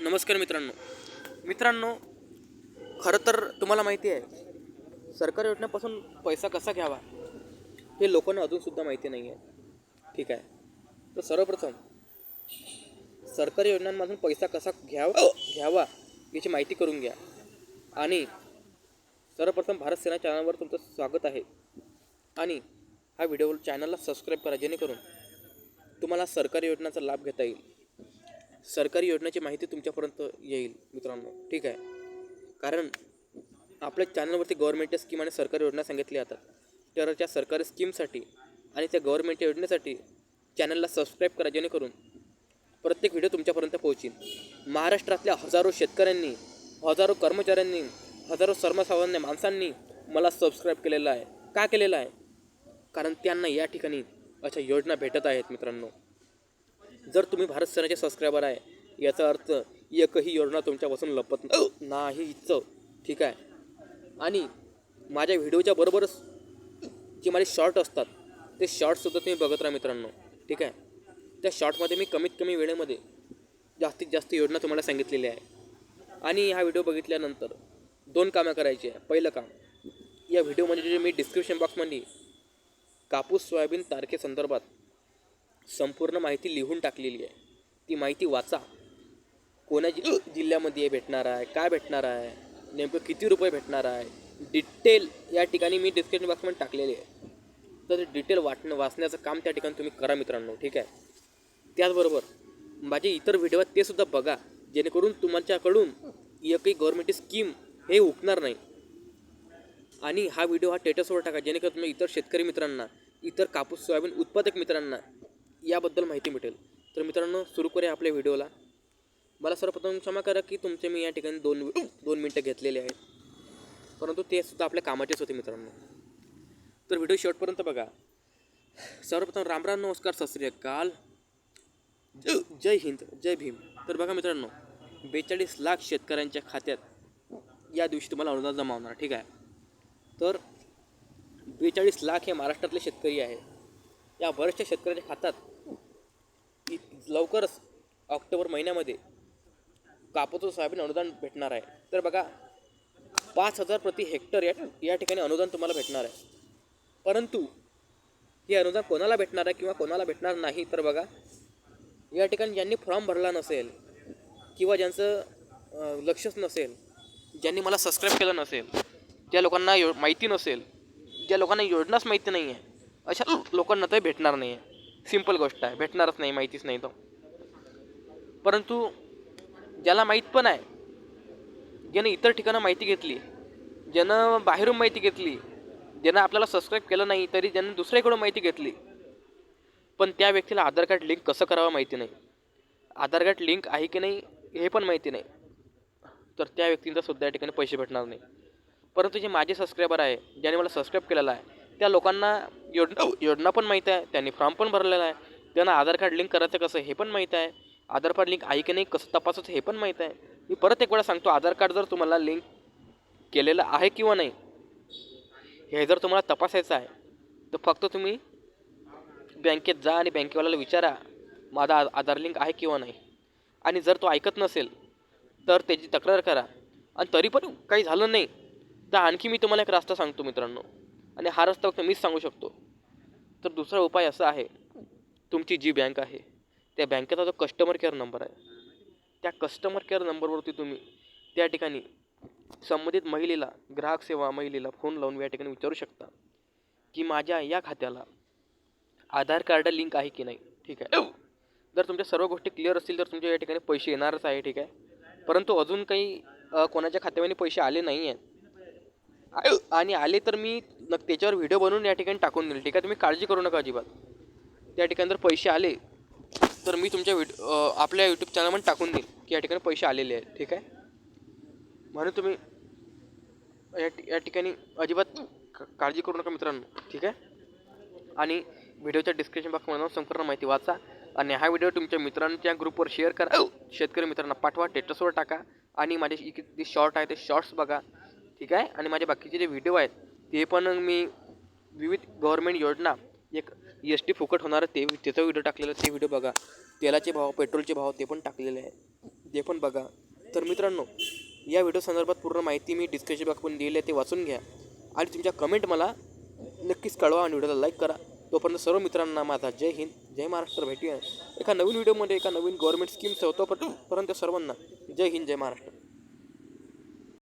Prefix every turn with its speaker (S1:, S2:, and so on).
S1: नमस्कार मित्रांनो. मित्रांनो खरं तर तुम्हाला माहिती आहे सरकारी योजनेपासून पैसा कसा घ्यावा हे लोकांना अजूनसुद्धा माहिती नाही आहे. ठीक आहे? तर सर्वप्रथम सरकारी योजनांमधून पैसा कसा घ्यावा घ्यावा याची माहिती करून घ्या. आणि सर्वप्रथम भारत सेना चॅनलवर तुमचं स्वागत आहे. आणि हा व्हिडिओ चॅनलला सबस्क्राईब करा जेणेकरून तुम्हाला सरकारी योजनांचा लाभ घेता येईल. सरकारी योजनेची माहिती तुमच्यापर्यंत येईल मित्रांनो. ठीक आहे? कारण आपल्या चॅनलवरती गव्हर्नमेंटच्या स्कीम आणि सरकारी योजना सांगितल्या जातात. तर त्या सरकारी स्कीमसाठी आणि त्या गव्हर्नमेंटच्या योजनेसाठी चॅनलला सबस्क्राईब करा जेणेकरून प्रत्येक व्हिडिओ तुमच्यापर्यंत पोहोचेल. महाराष्ट्रातल्या हजारो शेतकऱ्यांनी हजारो कर्मचाऱ्यांनी हजारो सर्वसामान्य माणसांनी मला सबस्क्राईब केलेलं आहे. का केलेलं आहे? कारण त्यांना या ठिकाणी अशा योजना भेटत आहेत मित्रांनो. जर तुम्ही भारत सेनाचे सबस्क्रायबर आहे याचा अर्थ एकही योजना तुमच्यापासून लपत नाही. नाहीच ठीक आहे? आणि माझ्या व्हिडिओच्या बरोबरच जे माझे शॉर्ट असतात ते शॉर्टसुद्धा तुम्ही बघत राहा मित्रांनो. ठीक आहे? त्या शॉर्टमध्ये मी कमीत कमी वेळेमध्ये जास्तीत जास्त योजना तुम्हाला सांगितलेली आहे आणि हा व्हिडिओ बघितल्यानंतर दोन कामं करायची आहे. पहिलं काम या व्हिडिओमध्ये जे मी डिस्क्रिप्शन बॉक्समध्ये कापूस सोयाबीन तारखेसंदर्भात संपूर्ण माहिती लिहून टाकलेली आहे. ती माहिती वाचा. कोण्या जि जिल्ह्यामध्ये भेटणार आहे? काय भेटणार आहे? नेमकं किती रुपये भेटणार आहे? डिटेल या ठिकाणी मी डिस्क्रिप्शन बॉक्समध्ये टाकलेली आहे. तर डिटेल वाटणं वाचण्याचं काम त्या ठिकाणी तुम्ही करा मित्रांनो ठीक आहे? त्याचबरोबर माझे इतर व्हिडिओ आहेत ते सुद्धा बघा. जेणेकरून तुमच्याकडून एकही गव्हर्मेंट स्कीम हे हुकणार नाही. आणि हा व्हिडिओ हा टेटसवर टाका. जेणेकरून तुम्ही इतर शेतकरी मित्रांना इतर कापूस सोयाबीन उत्पादक मित्रांना याबद्दल माहिती मिळेल. तर मित्रांनो सुरू करूया आपल्या व्हिडिओला. मला सर्वप्रथम क्षमा करा की तुमचे मी या ठिकाणी दोन दोन मिनटं घेतलेले आहेत. परंतु ते सुद्धा आपल्या कामाचेच होते मित्रांनो. तर व्हिडिओ शेवटपर्यंत बघा. सर्वप्रथम रामराम नमस्कार सत काल अकाल. जय हिंद जय भीम. तर बघा मित्रांनो बेचाळीस लाख शेतकऱ्यांच्या खात्यात या दिवशी तुम्हाला अनुदान जमा होणार ठीक आहे? तर बेचाळीस लाख हे महाराष्ट्रातले शेतकरी आहे या बऱ्याचशा शेतकऱ्यांच्या खात्यात लवकरच ऑक्टोबर महिन्यामध्ये कापूस सोयाबीन अनुदान भेटणार आहे. तर बघा पाच हजार प्रति हेक्टर या या ठिकाणी अनुदान तुम्हाला भेटणार आहे. परंतु हे अनुदान कोणाला भेटणार आहे किंवा कोणाला भेटणार नाही तर बघा या ठिकाणी ज्यांनी फॉर्म भरला नसेल किंवा ज्यांचं लक्षच नसेल ज्यांनी मला सबस्क्राईब केलं नसेल ज्या लोकांना यो माहिती नसेल ज्या लोकांना योजनाच माहिती नाही आहे अशा लोकांना ते भेटणार नाही आहे सिंपल गोष्ट आहे भेटणारच नाही माहितीच नाही तर परंतु ज्याला माहीत पण आहे ज्यानं इतर ठिकाणं माहिती घेतली ज्यानं बाहेरून माहिती घेतली ज्यानं आपल्याला सबस्क्राईब केलं नाही तरी ज्यानं दुसऱ्याकडून माहिती घेतली पण त्या व्यक्तीला आधार कार्ड लिंक कसं करावं माहिती नाही. आधार कार्ड लिंक आहे की नाही हे पण माहिती नाही. तर त्या व्यक्तींचा सुद्धा या ठिकाणी पैसे भेटणार नाही. परंतु जे माझे सबस्क्रायबर आहे ज्याने मला सबस्क्राईब केलेला आहे त्या लोकांना योजना योजना पण माहीत आहे त्यांनी फॉर्म पण भरलेला आहे त्यांना आधार कार्ड लिंक करायचं कसं हे पण माहीत आहे आधार कार्ड लिंक आहे की नाही कसं तपासायचं हे पण माहीत आहे. मी परत एक वेळा सांगतो आधार कार्ड जर तुम्हाला लिंक केलेलं आहे किंवा नाही हे जर तुम्हाला तपासायचं आहे तर फक्त तुम्ही बँकेत जा आणि बँकेवाल्याला विचारा माझा आधार लिंक आहे किंवा नाही. आणि जर तो ऐकत नसेल तर त्याची तक्रार करा. आणि तरी पण काही झालं नाही तर आणखी मी तुम्हाला एक रास्ता सांगतो मित्रांनो. आणि हा रस्ता फक्त मीच सांगू शकतो. तर दुसरा उपाय असा आहे तुमची जी बँक आहे त्या बँकेचा जो कस्टमर केअर नंबर आहे त्या कस्टमर केअर नंबरवरती तुम्ही त्या ठिकाणी संबंधित महिलेला ग्राहक सेवा महिलेला फोन लावून या ठिकाणी विचारू शकता की माझ्या या खात्याला आधार कार्ड लिंक आहे की नाही. ठीक आहे. जर तुमच्या सर्व गोष्टी क्लिअर असतील तर तुमच्या या ठिकाणी पैसे येणारच आहे. ठीक आहे. परंतु अजून काही कोणाच्या खात्यामध्ये पैसे आले नाही आहेत आणि आले तर मी नक त्याच्यावर व्हिडिओ बनवून या ठिकाणी टाकून देईल ठीक आहे? तुम्ही काळजी करू नका अजिबात. त्या ठिकाणी जर पैसे आले तर मी तुमच्या व्हिडिओ आपल्या यूट्यूब चॅनलमध्ये टाकून देईल की या ठिकाणी पैसे आलेले आहेत ठीक आहे? म्हणून तुम्ही या ठि- या ठिकाणी अजिबात काळजी करू नका मित्रांनो ठीक आहे? आणि व्हिडिओच्या डिस्क्रिप्शन बॉक्समध्ये जाऊन संपूर्ण माहिती वाचा आणि हा व्हिडिओ तुमच्या मित्रांच्या ग्रुपवर शेअर करा. शेतकरी मित्रांना पाठवा टेटसवर टाका आणि माझे इकडे जे शॉर्ट आहे ते शॉर्ट्स बघा. ठीक आहे? आणि माझे बाकीचे जे व्हिडिओ आहेत ते पण मी विविध गव्हर्मेंट योजना एक एस टी फुकट होणार ते त्याचा व्हिडिओ टाकलेला ते व्हिडिओ बघा. तेलाचे भाव पेट्रोलचे भाव ते पण टाकलेले आहे. ते पण बघा. तर मित्रांनो या व्हिडिओ संदर्भात पूर्ण माहिती मी डिस्क्रिप्शन बॉक्समध्ये दिली आहे ते वाचून घ्या. आणि तुमच्या कमेंट मला नक्कीच कळवा आणि व्हिडिओला लाईक करा. तोपर्यंत सर्व मित्रांना माझा जय हिंद जय महाराष्ट्र भेटूया. एका नवीन व्हिडिओमध्ये एका नवीन गव्हर्नमेंट स्कीम्स होतो पर्यंत सर्वांना जय हिंद जय महाराष्ट्र.